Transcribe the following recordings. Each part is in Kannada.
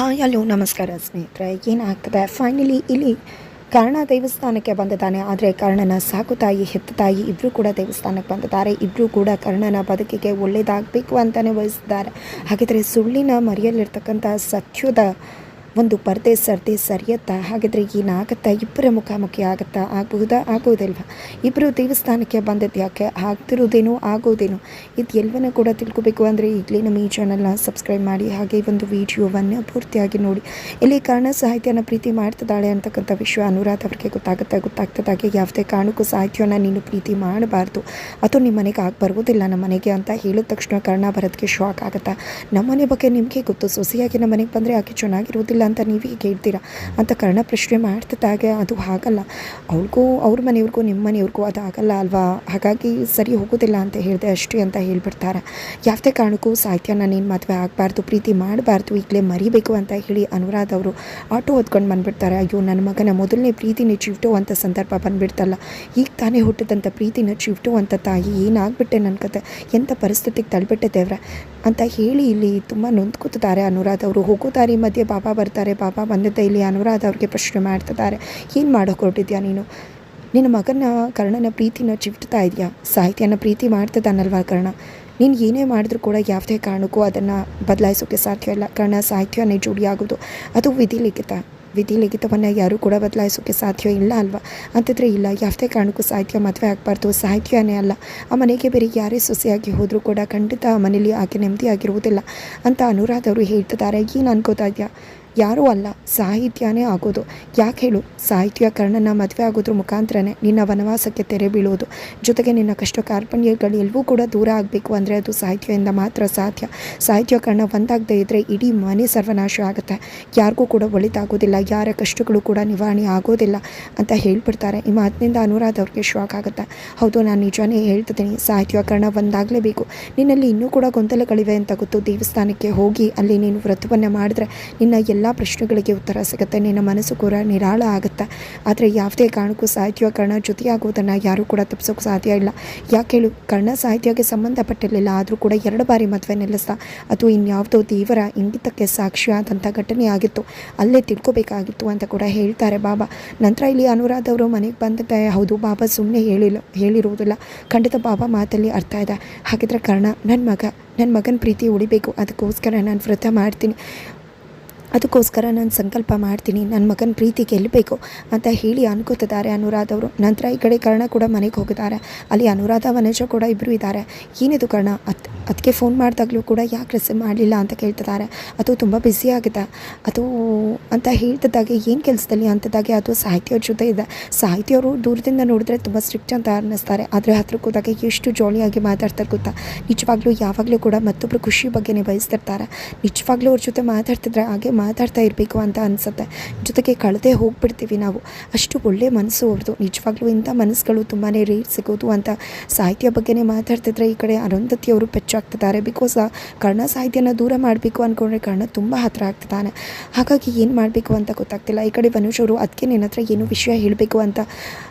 ಹಾಯ್ ಹಲೋ, ನಮಸ್ಕಾರ ಸ್ನೇಹಿತರೆ. ಏನಾಗ್ತದೆ? ಫೈನಲಿ ಇಲ್ಲಿ ಕರ್ಣ ದೇವಸ್ಥಾನಕ್ಕೆ ಬಂದಿದ್ದಾನೆ. ಆದರೆ ಕರ್ಣನ ಸಾಕು ತಾಯಿ, ಹೆತ್ತ ತಾಯಿ ಇಬ್ಬರು ಕೂಡ ದೇವಸ್ಥಾನಕ್ಕೆ ಬಂದಿದ್ದಾರೆ. ಇಬ್ಬರು ಕೂಡ ಕರ್ಣನ ಬದುಕಿಗೆ ಒಳ್ಳೆಯದಾಗಬೇಕು ಅಂತಲೇ ಬಯಸಿದ್ದಾರೆ. ಹಾಗಿದ್ರೆ ಸುಳ್ಳಿನ ಮರೆಯಲ್ಲಿರ್ತಕ್ಕಂಥ ಸತ್ಯದ ಒಂದು ಪರದೆ ಸರ್ದೆ ಸರಿಯತ್ತಾ? ಹಾಗಿದ್ರೆ ಏನಾಗುತ್ತಾ ಇಬ್ಬರ ಮುಖಾಮುಖಿ ಆಗುತ್ತಾ? ಆಗಬಹುದಾ? ಆಗೋದಿಲ್ವಾ ಇಬ್ಬರು ದೇವಸ್ಥಾನಕ್ಕೆ ಬಂದದ್ದು ಯಾಕೆ? ಆಗ್ತಿರೋದೇನೋ ಆಗೋದೇನೋ ಇದು ಎಲ್ಲವನ್ನ ಕೂಡ ತಿಳ್ಕೊಬೇಕು ಅಂದರೆ ಈಗಲೇ ನಮ್ಮ ಈ ಚಾನಲ್ನ ಸಬ್ಸ್ಕ್ರೈಬ್ ಮಾಡಿ, ಹಾಗೆ ಒಂದು ವಿಡಿಯೋವನ್ನು ಪೂರ್ತಿಯಾಗಿ ನೋಡಿ. ಇಲ್ಲಿ ಕಾರಣ ಸಾಹಿತ್ಯನ ಪ್ರೀತಿ ಮಾಡ್ತಿದ್ದಾಳೆ ಅಂತಕ್ಕಂಥ ವಿಷಯ ಅನುರಾಧ ಅವರಿಗೆ ಗೊತ್ತಾಗುತ್ತೆ. ಗೊತ್ತಾಗ್ತದಾಗೆ ಯಾವುದೇ ಕಾರಣಕ್ಕೂ ಸಾಹಿತ್ಯವನ್ನು ನೀನು ಪ್ರೀತಿ ಮಾಡಬಾರ್ದು. ಅಥವಾ ನಿಮ್ಮ ಮನೆಗೆ ಆಗಿ ಬರುವುದಿಲ್ಲ ನಮ್ಮ ಮನೆಗೆ ಅಂತ ಹೇಳಿದ ತಕ್ಷಣ ಕರ್ಣ ಬರೋದಕ್ಕೆ ಶಾಕ್ ಆಗುತ್ತಾ? ನಮ್ಮ ಮನೆ ಬಗ್ಗೆ ನಿಮಗೆ ಗೊತ್ತು? ಸೊಸೆಯಾಗಿ ನಮ್ಮ ಮನೆಗೆ ಬಂದರೆ ಆಕೆ ಚೆನ್ನಾಗಿರೋದಿಲ್ಲ ಅಂತ ನೀವು ಈಗ ಹೇಳ್ತೀರಾ? ಅಂತ ಕರ್ಣ ಪ್ರಶ್ನೆ ಮಾಡ್ತಿದ್ದಾಗೆ ಅದು ಆಗಲ್ಲ ಅವ್ರಿಗೂ ಅವ್ರ ಮನೆಯವ್ರಿಗೂ ನಿಮ್ಮ ಮನೆಯವ್ರಿಗೂ ಅದು ಆಗಲ್ಲ ಅಲ್ವಾ? ಹಾಗಾಗಿ ಸರಿ ಹೋಗೋದಿಲ್ಲ ಅಂತ ಹೇಳಿದೆ ಅಷ್ಟೇ ಅಂತ ಹೇಳ್ಬಿಡ್ತಾರೆ. ಯಾವುದೇ ಕಾರಣಕ್ಕೂ ಸಾಹಿತ್ಯನ ನೀನು ಮದುವೆ ಆಗಬಾರ್ದು, ಪ್ರೀತಿ ಮಾಡಬಾರ್ದು, ಈಗಲೇ ಮರಿಬೇಕು ಅಂತ ಹೇಳಿ ಅನುರಾಧ ಅವರು ಆಟೋ ಹೊತ್ಕೊಂಡು ಬಂದುಬಿಡ್ತಾರೆ. ಅಯ್ಯೋ ನನ್ನ ಮಗನ ಮೊದಲನೇ ಪ್ರೀತಿನೇ ಅಂತ ಸಂದರ್ಭ ಬಂದುಬಿಡ್ತಲ್ಲ. ಈಗ ತಾನೇ ಹುಟ್ಟಿದಂಥ ಪ್ರೀತಿನ ಅಂತ ತಾಯಿ ಏನಾಗ್ಬಿಟ್ಟೆ ನನ್ನ ಕತೆ? ಎಂಥ ಪರಿಸ್ಥಿತಿಗೆ ತಳ್ಬಿಟ್ಟೆ ದೇವ್ರ? ಅಂತ ಹೇಳಿ ಇಲ್ಲಿ ತುಂಬ ನೊಂದ್ಕೊತಾರೆ ಅನುರಾಧ ಅವರು. ಹೋಗೋ ಮಧ್ಯೆ ಬಾಬಾ ಬರ್ತಾರೆ ಬಾಬಾ ಬಂದಿದ್ದ ಇಲ್ಲಿ ಅನುರಾಧ ಅವ್ರಿಗೆ ಪ್ರಶ್ನೆ ಮಾಡ್ತಿದ್ದಾರೆ. ಏನು ಮಾಡೋಕೆ ಹೊರಟಿದ್ಯಾ ನೀನು? ನಿನ್ನ ಮಗನ ಕರ್ಣನ ಪ್ರೀತಿನ ಚಿವ್ತಾ ಇದೆಯಾ? ಸಾಹಿತ್ಯನ ಪ್ರೀತಿ ಮಾಡ್ತಿದ್ದಾನಲ್ವಾ ಕರ್ಣ? ನೀನು ಏನೇ ಮಾಡಿದ್ರು ಕೂಡ ಯಾವುದೇ ಕಾರಣಕ್ಕೂ ಅದನ್ನು ಬದಲಾಯಿಸೋಕ್ಕೆ ಸಾಧ್ಯ ಇಲ್ಲ. ಕರ್ಣ ಸಾಹಿತ್ಯನೇ ಜೋಡಿಯಾಗೋದು, ಅದು ವಿಧಿ ಲಿಖಿತ ವಿಧಿ ಲಿಖಿತವನ್ನು ಯಾರೂ ಕೂಡ ಬದಲಾಯಿಸೋಕ್ಕೆ ಸಾಧ್ಯ ಇಲ್ಲ ಅಲ್ವಾ? ಅಂತಿದ್ರೆ ಇಲ್ಲ, ಯಾವುದೇ ಕಾರಣಕ್ಕೂ ಸಾಹಿತ್ಯ ಮದುವೆ ಆಗಬಾರ್ದು. ಸಾಹಿತ್ಯನೇ ಅಲ್ಲ. ಆ ಮನೆಗೆ ಬೇರೆ ಯಾರೇ ಸೊಸೆಯಾಗಿ ಹೋದರೂ ಕೂಡ ಖಂಡಿತ ಆ ಮನೇಲಿ ಆಕೆ ನೆಮ್ಮದಿಯಾಗಿರುವುದಿಲ್ಲ ಅಂತ ಅನುರಾಧ ಅವರು ಹೇಳ್ತಿದ್ದಾರೆ. ಏನು ಅನ್ಕೋತಾ ಇದೆಯಾ? ಯಾರೂ ಅಲ್ಲ, ಸಾಹಿತ್ಯನೇ ಆಗೋದು. ಯಾಕೆ ಹೇಳು? ಸಾಹಿತ್ಯ ಕರ್ಣನ ಮದುವೆ ಆಗೋದ್ರ ಮುಖಾಂತರನೇ ನಿನ್ನ ವನವಾಸಕ್ಕೆ ತೆರೆ ಬೀಳೋದು ಜೊತೆಗೆ ನಿನ್ನ ಕಷ್ಟ ಕಾರ್ಪಣ್ಯಗಳು ಎಲ್ಲವೂ ಕೂಡ ದೂರ ಆಗಬೇಕು ಅಂದರೆ ಅದು ಸಾಹಿತ್ಯದಿಂದ ಮಾತ್ರ ಸಾಧ್ಯ. ಸಾಹಿತ್ಯ ಕರ್ಣ ಒಂದಾಗದೇ ಇದ್ದರೆ ಇಡೀ ಮನೆ ಸರ್ವನಾಶ ಆಗುತ್ತೆ. ಯಾರಿಗೂ ಕೂಡ ಒಳಿತಾಗೋದಿಲ್ಲ, ಯಾರ ಕಷ್ಟಗಳು ಕೂಡ ನಿವಾರಣೆ ಆಗೋದಿಲ್ಲ ಅಂತ ಹೇಳ್ಬಿಡ್ತಾರೆ. ಈ ಮಾತಿನಿಂದ ಅನುರಾಧ ಅವ್ರಿಗೆ ಶಾಕ್ ಆಗುತ್ತೆ. ಹೌದು, ನಾನು ನಿಜವೇ ಹೇಳ್ತಿದ್ದೀನಿ, ಸಾಹಿತ್ಯ ಕರ್ಣ ಒಂದಾಗಲೇಬೇಕು. ನಿನ್ನಲ್ಲಿ ಇನ್ನೂ ಕೂಡ ಗೊಂದಲಗಳಿವೆ ಅಂತ ಗೊತ್ತು. ದೇವಸ್ಥಾನಕ್ಕೆ ಹೋಗಿ ಅಲ್ಲಿ ನೀನು ವ್ರತವನ್ನು ಮಾಡಿದ್ರೆ ನಿನ್ನ ಎಲ್ಲ ಪ್ರಶ್ನೆಗಳಿಗೆ ಉತ್ತರ ಸಿಗುತ್ತೆ. ನಿನ್ನ ಮನಸ್ಸು ಕೂಡ ನಿರಾಳ ಆಗುತ್ತೆ. ಆದರೆ ಯಾವುದೇ ಕಾರಣಕ್ಕೂ ಸಾಹಿತ್ಯ ಕರ್ಣ ಜೊತೆಯಾಗುವುದನ್ನು ಯಾರೂ ಕೂಡ ತಪ್ಪಿಸೋಕೆ ಸಾಧ್ಯ ಇಲ್ಲ. ಯಾಕೆ ಹೇಳು, ಕರ್ಣ ಸಾಹಿತ್ಯಕ್ಕೆ ಸಂಬಂಧಪಟ್ಟಿರಲಿಲ್ಲ, ಆದರೂ ಕೂಡ ಎರಡು ಬಾರಿ ಮದುವೆ ನಿಲ್ಲಿಸ್ತಾ ಅದು ಇನ್ಯಾವುದೋ ದೇವರ ಇಂಗಿತಕ್ಕೆ ಸಾಕ್ಷಿಯಾದಂಥ ಘಟನೆ ಆಗಿತ್ತು. ಅಲ್ಲೇ ತಿಳ್ಕೊಬೇಕಾಗಿತ್ತು ಅಂತ ಕೂಡ ಹೇಳ್ತಾರೆ ಬಾಬಾ. ನಂತರ ಇಲ್ಲಿ ಅನುರಾಧ ಅವರು ಮನೆಗೆ ಬಂದಿದ್ದೆ. ಹೌದು, ಬಾಬಾ ಸುಮ್ಮನೆ ಹೇಳಿಲ್ಲ, ಹೇಳಿರುವುದಿಲ್ಲ. ಖಂಡಿತ ಬಾಬಾ ಮಾತಲ್ಲಿ ಅರ್ಥ ಇದೆ. ಹಾಗಿದ್ರೆ ಕರ್ಣ ನನ್ನ ಮಗ ನನ್ನ ಮಗನ ಪ್ರೀತಿ ಉಳಿಬೇಕು. ಅದಕ್ಕೋಸ್ಕರ ನಾನು ವ್ರತ ಮಾಡ್ತೀನಿ. ಅದಕ್ಕೋಸ್ಕರ ನಾನು ಸಂಕಲ್ಪ ಮಾಡ್ತೀನಿ. ನನ್ನ ಮಗನ ಪ್ರೀತಿ ಗೆಲ್ಲಬೇಕು ಅಂತ ಹೇಳಿ ಅನ್ಕೋತಿದ್ದಾರೆ ಅನುರಾಧ ಅವರು. ನಂತರ ಈ ಕಡೆ ಕರ್ಣ ಕೂಡ ಮನೆಗೆ ಹೋಗಿದ್ದಾರೆ. ಅಲ್ಲಿ ಅನುರಾಧ, ವನಜ ಕೂಡ ಇಬ್ಬರು ಇದ್ದಾರೆ. ಏನಿದು ಕರ್ಣ? ಅತ್ ಅದಕ್ಕೆ ಫೋನ್ ಮಾಡಿದಾಗಲೂ ಕೂಡ ಯಾಕೆ ರಿಸೀವ್ ಮಾಡಲಿಲ್ಲ ಅಂತ ಕೇಳ್ತಿದ್ದಾರೆ. ಅದು ತುಂಬ ಬ್ಯುಸಿ ಆಗಿದೆ. ಅದು ಅಂತ ಹೇಳ್ತಿದ್ದಾಗೆ ಏನು ಕೆಲಸದಲ್ಲಿ ಅಂತಿದ್ದಾಗೆ ಅದು ಸಾಹಿತ್ಯವ್ರ ಜೊತೆ ಇದೆ. ಸಾಹಿತ್ಯವರು ದೂರದಿಂದ ನೋಡಿದ್ರೆ ತುಂಬ ಸ್ಟ್ರಿಕ್ಟ್ ಅಂತ ಅನ್ನಿಸ್ತಾರೆ. ಆದರೆ ಹತ್ರ ಹೋದಾಗ ಎಷ್ಟು ಜೋಳಿಯಾಗಿ ಮಾತಾಡ್ತಾರೆ ಗೊತ್ತಾ? ನಿಜವಾಗ್ಲೂ ಯಾವಾಗಲೂ ಕೂಡ ಮತ್ತೊಬ್ಬರು ಖುಷಿ ಬಗ್ಗೆನೇ ಬಯಸ್ತಿರ್ತಾರೆ. ನಿಜವಾಗ್ಲೂ ಅವ್ರ ಜೊತೆ ಮಾತಾಡ್ತಿದ್ರೆ ಹಾಗೆ ಮಾತಾಡ್ತಾ ಇರಬೇಕು ಅಂತ ಅನಿಸುತ್ತೆ. ಜೊತೆಗೆ ಕಳೆದೇ ಹೋಗ್ಬಿಡ್ತೀವಿ ನಾವು. ಅಷ್ಟು ಒಳ್ಳೆ ಮನಸ್ಸು ಅವ್ರದ್ದು ನಿಜವಾಗ್ಲೂ ಇಂಥ ಮನಸ್ಸುಗಳು ತುಂಬಾ ರೇಟ್ ಸಿಗೋದು ಅಂತ ಸಾಹಿತ್ಯ ಬಗ್ಗೆನೇ ಮಾತಾಡ್ತಿದ್ರೆ ಈ ಕಡೆ ಅರುಂಧತಿ ಅವರು ಪೆಚ್ಚಾಗ್ತಿದ್ದಾರೆ ಬಿಕಾಸ್ ಕರ್ಣ ಸಾಹಿತ್ಯನ ದೂರ ಮಾಡಬೇಕು ಅಂದ್ಕೊಂಡ್ರೆ ಕರ್ಣ ತುಂಬ ಹತ್ತಿರ ಆಗ್ತಿದ್ದಾನೆ. ಹಾಗಾಗಿ ಏನು ಮಾಡಬೇಕು ಅಂತ ಗೊತ್ತಾಗ್ತಿಲ್ಲ. ಈ ಕಡೆ ವನುಷ್ ಅವರು ಅದಕ್ಕೆ ನಿನ್ನ ಹತ್ರ ಏನು ವಿಷಯ ಹೇಳಬೇಕು ಅಂತ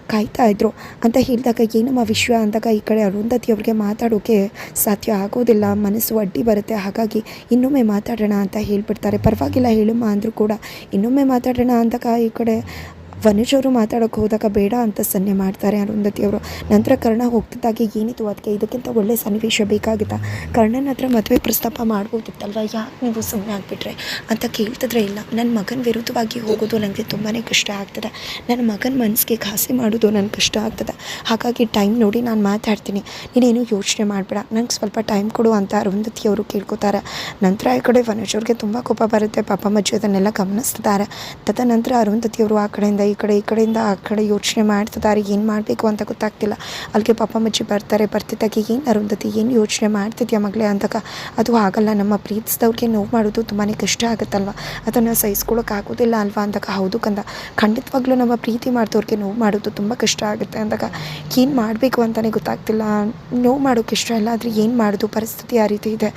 ಕಾಯ್ತಾ ಇದ್ರು. ಅಂತ ಹೇಳಿದಾಗ, ಏನಮ್ಮ ವಿಶ್ವ? ಅಂದಾಗ, ಈ ಕಡೆ ಅರುಂಧತಿ ಅವ್ರಿಗೆ ಮಾತಾಡೋಕ್ಕೆ ಸಾಧ್ಯ ಆಗೋದಿಲ್ಲ. ಮನಸ್ಸು ಅಡ್ಡಿ ಬರುತ್ತೆ. ಹಾಗಾಗಿ ಇನ್ನೊಮ್ಮೆ ಮಾತಾಡೋಣ ಅಂತ ಹೇಳಿಬಿಡ್ತಾರೆ. ಪರವಾಗಿಲ್ಲ ಹೇಳಮ್ಮ ಅಂದರೂ ಕೂಡ, ಇನ್ನೊಮ್ಮೆ ಮಾತಾಡೋಣ ಅಂದಾಗ, ಈ ಕಡೆ ವನುಜ್ ಅವರು ಮಾತಾಡೋಕೆ ಹೋದಾಗ ಬೇಡ ಅಂತ ಸನ್ನೆ ಮಾಡ್ತಾರೆ ಅರುಂಧತಿ ಅವರು. ನಂತರ ಕರ್ಣ ಹೋಗ್ತಿದ್ದಾಗೆ ಏನಿತ್ತು ಅದಕ್ಕೆ? ಇದಕ್ಕಿಂತ ಒಳ್ಳೆ ಸನ್ನಿವೇಶ ಬೇಕಾಗಿತ್ತ? ಕರ್ಣನ ಹತ್ರ ಮದುವೆ ಪ್ರಸ್ತಾಪ ಮಾಡ್ಬೋದಿತ್ತಲ್ವ? ಯಾಕೆ ನೀವು ಸುಮ್ಮನೆ ಆಗಿಬಿಟ್ರೆ? ಅಂತ ಕೇಳ್ತಿದ್ರೆ ಇಲ್ಲ. ನನ್ನ ಮಗನ ವಿರುದ್ಧವಾಗಿ ಹೋಗೋದು ನನಗೆ ತುಂಬಾ ಕಷ್ಟ ಆಗ್ತದೆ. ನನ್ನ ಮಗನ ಮನಸ್ಸಿಗೆ ಘಾಸಿ ಮಾಡೋದು ನನಗೆ ಕಷ್ಟ ಆಗ್ತದೆ. ಹಾಗಾಗಿ ಟೈಮ್ ನೋಡಿ ನಾನು ಮಾತಾಡ್ತೀನಿ. ನೀನೇನು ಯೋಚನೆ ಮಾಡಬೇಡ. ನಂಗೆ ಸ್ವಲ್ಪ ಟೈಮ್ ಕೊಡು ಅಂತ ಅರುಂಧತಿ ಅವರು ಕೇಳ್ಕೊತಾರೆ. ನಂತರ ಈ ಕಡೆ ವನಜ್ ಅವ್ರಿಗೆ ತುಂಬ ಕೋಪ ಬರುತ್ತೆ. ಪಾಪ ಮಜ್ಜಿ ಅದನ್ನೆಲ್ಲ ಗಮನಿಸ್ತಿದ್ದಾರೆ. ತದನಂತರ ಅರುಂಧತಿ ಅವರು ಆ ಕಡೆಯಿಂದ ಈ ಕಡೆ, ಈ ಕಡೆಯಿಂದ ಆ ಕಡೆ ಯೋಚನೆ ಮಾಡ್ತಿದ್ದಾರೆ, ಏನು ಮಾಡಬೇಕು ಅಂತ ಗೊತ್ತಾಗ್ತಿಲ್ಲ. ಅಲ್ಲಿಗೆ ಪಾಪ ಮಜ್ಜಿ ಬರ್ತಾರೆ, ಬರ್ತಿದ್ದಾಗೆ ಏನು ಅರುಂಧತಿ, ಏನು ಯೋಚನೆ ಮಾಡ್ತಿದ್ಯಾ ಮಗಳೇ ಅಂತಕ ಅದು ಆಗಲ್ಲ ನಮ್ಮ ಪ್ರೀತಿಸಿದವ್ರಿಗೆ ನೋವು ಮಾಡೋದು ತುಂಬಾ ಕಷ್ಟ ಆಗುತ್ತಲ್ವ? ಅದನ್ನು ಸಹಿಸ್ಕೊಳ್ಳೋಕೆ ಆಗೋದಿಲ್ಲ ಅಲ್ವಾ ಅಂದಾಗ, ಹೌದು ಕಂದ. ಖಂಡಿತವಾಗ್ಲೂ ನಮ್ಮ ಪ್ರೀತಿ ಮಾಡಿದವ್ರಿಗೆ ನೋವು ಮಾಡೋದು ತುಂಬ ಕಷ್ಟ ಆಗುತ್ತೆ ಅಂದಾಗ, ಏನು ಮಾಡಬೇಕು ಅಂತಲೇ ಗೊತ್ತಾಗ್ತಿಲ್ಲ. ನೋವು ಮಾಡೋಕ್ಕೆ ಇಷ್ಟ ಇಲ್ಲ, ಆದರೆ ಏನು ಮಾಡೋದು, ಪರಿಸ್ಥಿತಿ ಆ ರೀತಿ ಇದೆ.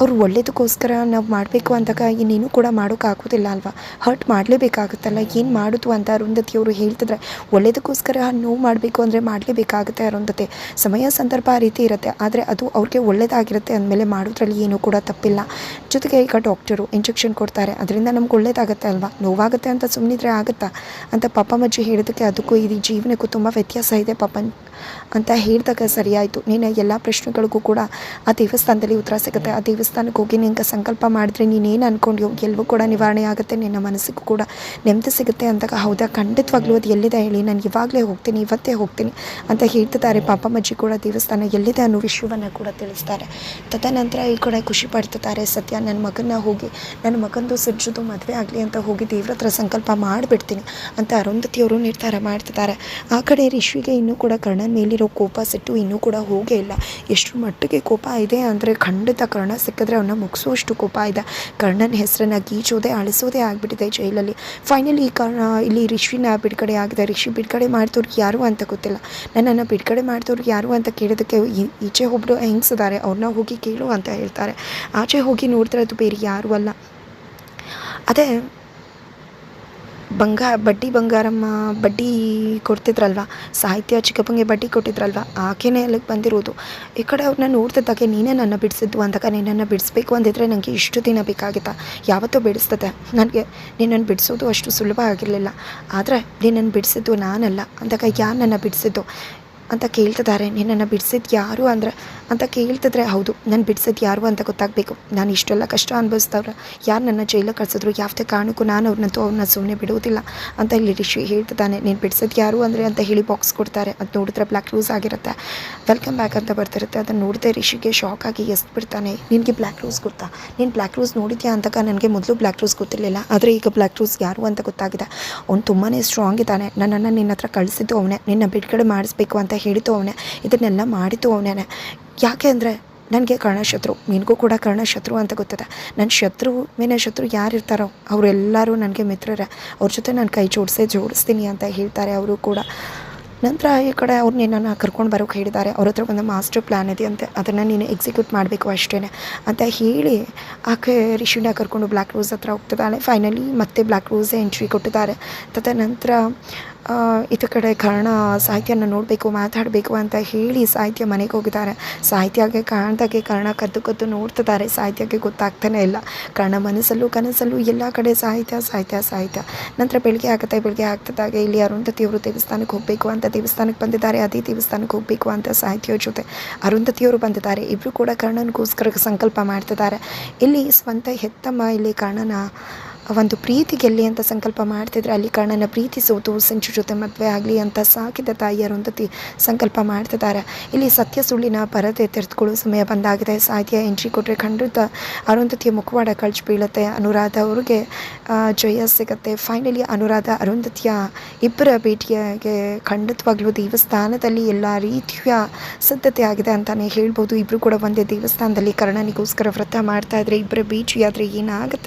ಅವ್ರು ಒಳ್ಳೇದಕ್ಕೋಸ್ಕರ ನಾವು ಮಾಡಬೇಕು ಅಂದಾಗ ಇನ್ನೇನು ಕೂಡ ಮಾಡೋಕ್ಕಾಗೋದಿಲ್ಲ ಅಲ್ವಾ? ಹರ್ಟ್ ಮಾಡಲೇಬೇಕಾಗುತ್ತಲ್ಲ, ಏನು ಮಾಡೋದು ಅಂತ ಅರುಂಧತಿ ಅವರು ಹೇಳ್ತಿದ್ರೆ, ಒಳ್ಳೇದಕ್ಕೋಸ್ಕರ ನೋವು ಮಾಡಬೇಕು ಅಂದರೆ ಮಾಡಲೇಬೇಕಾಗುತ್ತೆ ಅರುಂಧತಿ. ಸಮಯ ಸಂದರ್ಭ ಆ ರೀತಿ ಇರುತ್ತೆ, ಆದರೆ ಅದು ಅವ್ರಿಗೆ ಒಳ್ಳೇದಾಗಿರುತ್ತೆ ಅಂದಮೇಲೆ ಮಾಡೋದ್ರಲ್ಲಿ ಏನೂ ಕೂಡ ತಪ್ಪಿಲ್ಲ. ಜೊತೆಗೆ ಈಗ ಡಾಕ್ಟರು ಇಂಜೆಕ್ಷನ್ ಕೊಡ್ತಾರೆ, ಅದರಿಂದ ನಮ್ಗೆ ಒಳ್ಳೇದಾಗುತ್ತೆ ಅಲ್ವಾ? ನೋವಾಗುತ್ತೆ ಅಂತ ಸುಮ್ಮನಿದ್ರೆ ಆಗುತ್ತಾ? ಅಂತ ಪಾಪ ಮಜ್ಜಿ ಹೇಳಿದ್ದಕ್ಕೆ ಅದಕ್ಕೂ ಇದು ಜೀವನಕ್ಕೂ ತುಂಬ ವ್ಯತ್ಯಾಸ ಇದೆ ಪಾಪ ಅಂತ ಹೇಳಿದಾಗ ಸರಿಯಾಯಿತು. ನೀನು ಎಲ್ಲ ಪ್ರಶ್ನೆಗಳಿಗೂ ಕೂಡ ಆ ದೇವಸ್ಥಾನದಲ್ಲಿ ಉತ್ತರ ಸಿಗುತ್ತೆ, ಆ ದೇವಸ್ಥಾನಕ್ಕೆ ಹೋಗಿ ನಿಂಗೆ ಸಂಕಲ್ಪ ಮಾಡಿದ್ರೆ ನೀನೇನು ಅಂದ್ಕೊಂಡು ಎಲ್ಲವೂ ಕೂಡ ನಿವಾರಣೆ ಆಗುತ್ತೆ, ನಿನ್ನ ಮನಸ್ಸಿಗೂ ಕೂಡ ನೆಮ್ಮದಿ ಸಿಗುತ್ತೆ ಅಂದಾಗ, ಹೌದಾ, ಖಂಡಿತವಾಗ್ಲೂ ಅದು ಎಲ್ಲಿದೆ ಹೇಳಿ, ನಾನು ಇವಾಗಲೇ ಹೋಗ್ತೀನಿ, ಇವತ್ತೇ ಹೋಗ್ತೀನಿ ಅಂತ ಹೇಳ್ತಿದ್ದಾರೆ ಪಾಪ ಮಜ್ಜಿ ಕೂಡ ದೇವಸ್ಥಾನ ಎಲ್ಲಿದೆ ಅನ್ನೋ ವಿಷಯವನ್ನು ಕೂಡ ತಿಳಿಸ್ತಾರೆ. ತದನಂತರ ಈ ಕಡೆ ಖುಷಿ ಪಡ್ತಿದ್ದಾರೆ, ಸತ್ಯ, ನನ್ನ ಮಗನ ಹೋಗಿ, ನನ್ನ ಮಗನದು ಸಜ್ಜುದು ಮದುವೆ ಆಗಲಿ ಅಂತ ಹೋಗಿ ದೇವ್ರ ಹತ್ರ ಸಂಕಲ್ಪ ಮಾಡಿಬಿಡ್ತೀನಿ ಅಂತ ಅರುಂಧತಿಯವರು ನಿರ್ಧಾರ ಮಾಡ್ತಿದ್ದಾರೆ. ಆ ಕಡೆ ರಿಷಿಗೆ ಇನ್ನೂ ಕೂಡ ಕರ್ಣನ ಮೇಲಿರೋ ಕೋಪ ಸಿಟ್ಟು ಇನ್ನೂ ಕೂಡ ಹೋಗೇ ಇಲ್ಲ. ಎಷ್ಟು ಮಟ್ಟಿಗೆ ಕೋಪ ಇದೆ ಅಂದರೆ ಖಂಡಿತ ಕರ್ಣ ಸಿಕ್ಕಿದ್ರೆ ಅವನ್ನ ಮುಗಿಸುವಷ್ಟು ಕೋಪ ಇದೆ. ಕರ್ಣನ ಹೆಸರನ್ನು ಗೀಚೋದೇ ಅಳಿಸೋದೇ ಆಗಿಬಿಟ್ಟಿದೆ ಜೈಲಲ್ಲಿ. ಫೈನಲಿ ಈ ಕಾರಣ ಇಲ್ಲಿ ರಿಷಿನ ಬಿಡುಗಡೆ ಆಗಿದೆ. ರಿಷಿ ಬಿಡುಗಡೆ ಮಾಡ್ದವ್ರಿಗೆ ಯಾರು ಅಂತ ಗೊತ್ತಿಲ್ಲ. ನನ್ನನ್ನು ಬಿಡುಗಡೆ ಮಾಡ್ದವ್ರಿಗೆ ಯಾರು ಅಂತ ಕೇಳೋದಕ್ಕೆ ಈಚೆ ಒಬ್ಬರು ಹೆಂಗ್ಸಿದ್ದಾರೆ, ಅವ್ರನ್ನ ಹೋಗಿ ಕೇಳು ಅಂತ ಹೇಳ್ತಾರೆ. ಆಚೆ ಹೋಗಿ ನೋಡ್ತಾರೆ ಅದು ಬೇರೆ ಯಾರೂ ಅಲ್ಲ. ಅದೇ ಬಂಗಾ, ಬಡ್ಡಿ ಬಂಗಾರಮ್ಮ ಬಡ್ಡಿ ಕೊಡ್ತಿದ್ರಲ್ವ? ಸಾಹಿತ್ಯ ಚಿಕ್ಕಪ್ಪಂಗೆ ಬಡ್ಡಿ ಕೊಟ್ಟಿದ್ರಲ್ವ? ಆಕೆನೇ ಅಲ್ಲಿಗೆ ಬಂದಿರೋದು. ಈ ಕಡೆ ಅವ್ರನ್ನ ನೋಡ್ತಿದ್ದಾಗೆ ನೀನೇ ನನ್ನ ಬಿಡಿಸಿದ್ದು ಅಂದಾಗ ನಿನ್ನನ್ನು ಬಿಡಿಸ್ಬೇಕು ಅಂದಿದ್ರೆ ನನಗೆ ಇಷ್ಟು ದಿನ ಬೇಕಾಗಿತ್ತಾ? ಯಾವತ್ತೂ ಬಿಡಿಸ್ತದೆ ನನಗೆ ನಿನ್ನನ್ನು ಬಿಡಿಸೋದು ಅಷ್ಟು ಸುಲಭ ಆಗಿರಲಿಲ್ಲ. ಆದರೆ ನಿನ್ನನ್ನು ಬಿಡಿಸಿದ್ದು ನಾನಲ್ಲ. ಅಂದಾಗ ಯಾರು ನನ್ನ ಬಿಡಿಸಿದ್ದು? ಅಂತ ಕೇಳ್ತಿದ್ದಾರೆ. ನಿನ್ನನ್ನು ಬಿಡಿಸಿದ್ದು ಯಾರು ಅಂದ್ರೆ, ಅಂತ ಕೇಳ್ತಿದ್ರೆ ಹೌದು, ನಾನು ಬಿಡಿಸಿದ್ದು ಯಾರು ಅಂತ ಗೊತ್ತಾಗಬೇಕು. ನಾನು ಇಷ್ಟೆಲ್ಲ ಕಷ್ಟ ಅನುಭವಿಸ್ತವ್ರೆ ಯಾರು ನನ್ನ ಜೈಲಿಗೆ ಕಳ್ಸಿದ್ರು, ಯಾವುದೇ ಕಾರಣಕ್ಕೂ ನಾನು ಅವ್ರನ್ನಂತೂ ಅವ್ರನ್ನ ಸುಮ್ಮನೆ ಬಿಡುವುದಿಲ್ಲ ಅಂತ ಇಲ್ಲಿ ರಿಷಿ ಹೇಳ್ತಿದ್ದಾನೆ. ನೀನು ಬಿಡಿಸಿದ್ದು ಯಾರು ಅಂದರೆ ಅಂತ ಹೇಳಿ ಬಾಕ್ಸ್ ಕೊಡ್ತಾರೆ. ಅದು ನೋಡಿದ್ರೆ ಬ್ಲ್ಯಾಕ್ ರೋಸ್ ಆಗಿರುತ್ತೆ. ವೆಲ್ಕಮ್ ಬ್ಯಾಕ್ ಅಂತ ಬರ್ತಿರುತ್ತೆ ಅದನ್ನು ನೋಡಿದ್ರೆ ರಿಷಿಗೆ ಶಾಕ್ ಆಗಿ ಎಸ್ದು ಬಿಡ್ತಾನೆ ನಿನಗೆ ಬ್ಲ್ಯಾಕ್ ರೋಸ್ ಗೊತ್ತಾ? ನೀನು ಬ್ಲ್ಯಾಕ್ ರೋಸ್ ನೋಡಿದ್ಯಾ ಅಂತಕ ನನಗೆ ಮೊದಲು ಬ್ಲ್ಯಾಕ್ ರೋಸ್ ಗೊತ್ತಿರಲಿಲ್ಲ. ಆದರೆ ಈಗ ಬ್ಲ್ಯಾಕ್ ರೋಸ್ ಯಾರು ಅಂತ ಗೊತ್ತಾಗಿದೆ. ಅವ್ನು ತುಂಬಾ ಸ್ಟ್ರಾಂಗ್ ಇದ್ದಾನೆ. ನನ್ನನ್ನು ನಿನ್ನ ಹತ್ರ ಕಳಿಸಿದ್ದು ಅವನೇ. ನಿನ್ನ ಬಿಡುಗಡೆ ಮಾಡಿಸ್ಬೇಕು ಅಂತ ಹೇಳಿದ್ದು ಅವನೇ. ಇದನ್ನೆಲ್ಲ ಮಾಡಿತು ಅವನೇನೆ ಯಾಕೆ ಅಂದರೆ ನನಗೆ ಕರ್ಣಶತ್ರು, ನಿನಗೂ ಕೂಡ ಕರ್ಣಶತ್ರು ಅಂತ ಗೊತ್ತದೆ. ನನ್ನ ಶತ್ರು ಮೇನ ಶತ್ರು ಯಾರು ಇರ್ತಾರೋ, ಅವರೆಲ್ಲರೂ ನನಗೆ ಮಿತ್ರರೇ. ಅವ್ರ ಜೊತೆ ನಾನು ಕೈ ಜೋಡಿಸೇ ಜೋಡಿಸ್ತೀನಿ ಅಂತ ಹೇಳ್ತಾರೆ ಅವರು ಕೂಡ. ನಂತರ ಈ ಕಡೆ ಅವ್ರು ನಿನ್ನನ್ನು ಕರ್ಕೊಂಡು ಬರೋಕೆ ಹೇಳಿದ್ದಾರೆ. ಅವ್ರ ಹತ್ರ ಒಂದು ಮಾಸ್ಟರ್ ಪ್ಲ್ಯಾನ್ ಇದೆ ಅಂತ ಅದನ್ನು ನೀನು ಎಕ್ಸಿಕ್ಯೂಟ್ ಮಾಡಬೇಕು ಅಷ್ಟೇ ಅಂತ ಹೇಳಿ ಆಕೆ ರಿಷಿನ ಕರ್ಕೊಂಡು ಬ್ಲ್ಯಾಕ್ ರೋಸ್ ಹತ್ರ ಹೋಗ್ತಿದ್ದಾಳೆ. ಫೈನಲಿ ಮತ್ತೆ ಬ್ಲ್ಯಾಕ್ ರೋಸೇ ಎಂಟ್ರಿ ಕೊಟ್ಟಿದ್ದಾರೆ. ತದನಂತರ ಈತ ಕಡೆ ಕರ್ಣ ಸಾಹಿತ್ಯನ ನೋಡಬೇಕು, ಮಾತಾಡಬೇಕು ಅಂತ ಹೇಳಿ ಸಾಹಿತ್ಯ ಮನೆಗೆ ಹೋಗಿದ್ದಾರೆ. ಸಾಹಿತ್ಯಗೆ ಕಾಣ್ದಾಗೆ ಕಾರಣ ಕದ್ದು ಕದ್ದು ನೋಡ್ತಿದ್ದಾರೆ. ಸಾಹಿತ್ಯಕ್ಕೆ ಗೊತ್ತಾಗ್ತಾನೆ ಇಲ್ಲ. ಕರ್ಣ ಮನಸ್ಸಲ್ಲೂ ಕನಸಲ್ಲೂ ಎಲ್ಲ ಕಡೆ ಸಾಹಿತ್ಯ ಸಾಹಿತ್ಯ ಸಾಹಿತ್ಯ. ನಂತರ ಬೆಳಿಗ್ಗೆ ಆಗುತ್ತೆ ಬೆಳಿಗ್ಗೆ ಆಗ್ತದಾಗ ಇಲ್ಲಿ ಅರುಂಧತಿಯವರು ದೇವಸ್ಥಾನಕ್ಕೆ ಹೋಗಬೇಕು ಅಂತ ದೇವಸ್ಥಾನಕ್ಕೆ ಬಂದಿದ್ದಾರೆ. ಅದೇ ದೇವಸ್ಥಾನಕ್ಕೆ ಹೋಗಬೇಕು ಅಂತ ಸಾಹಿತ್ಯ ಜೊತೆ ಅರುಂಧತಿಯವರು ಬಂದಿದ್ದಾರೆ. ಇಬ್ಬರು ಕೂಡ ಕರ್ಣನಿಗೋಸ್ಕರ ಸಂಕಲ್ಪ ಮಾಡ್ತಿದ್ದಾರೆ. ಇಲ್ಲಿ ಸ್ವಂತ ಹೆತ್ತಮ್ಮ, ಇಲ್ಲಿ ಕರ್ಣನ ಒಂದು ಪ್ರೀತಿ ಗೆಲ್ಲಿ ಅಂತ ಸಂಕಲ್ಪ ಮಾಡ್ತಿದ್ರೆ ಅಲ್ಲಿ ಕರ್ಣನ ಪ್ರೀತಿಸೋದು ಸಂಚು ಜೊತೆ ಮದುವೆ ಆಗಲಿ ಅಂತ ಸಾಕಿದ ಅರುಂಧತಿ ಸಂಕಲ್ಪ ಮಾಡ್ತಿದ್ದಾರೆ. ಇಲ್ಲಿ ಸತ್ಯ ಸುಳ್ಳಿನ ಪರದೆ ತೆರೆದುಕೊಳ್ಳುವ ಸಮಯ ಬಂದಾಗಿದೆ. ಸಾಧ್ಯ ಎಂಟ್ರಿ ಕೊಟ್ಟರೆ ಖಂಡಿತ ಅರುಂಧತಿಯ ಮುಖವಾಡ ಕಳ್ಚಿ ಬೀಳುತ್ತೆ. ಅನುರಾಧ ಅವ್ರಿಗೆ ಜಯ ಸಿಗುತ್ತೆ. ಫೈನಲಿ ಅನುರಾಧ ಅರುಂಧತಿಯ ಇಬ್ಬರ ಭೇಟಿಯಾಗೆ ಖಂಡಿತವಾಗ್ಲೂ ದೇವಸ್ಥಾನದಲ್ಲಿ ಎಲ್ಲ ರೀತಿಯ ಸಿದ್ಧತೆ ಆಗಿದೆ ಅಂತಲೇ ಹೇಳ್ಬೋದು. ಇಬ್ಬರು ಕೂಡ ಒಂದೇ ದೇವಸ್ಥಾನದಲ್ಲಿ ಕರ್ಣನಿಗೋಸ್ಕರ ವ್ರತ ಮಾಡ್ತಾ ಇದ್ರೆ, ಇಬ್ಬರ ಭೇಟಿಯಾದರೆ ಏನಾಗುತ್ತೆ?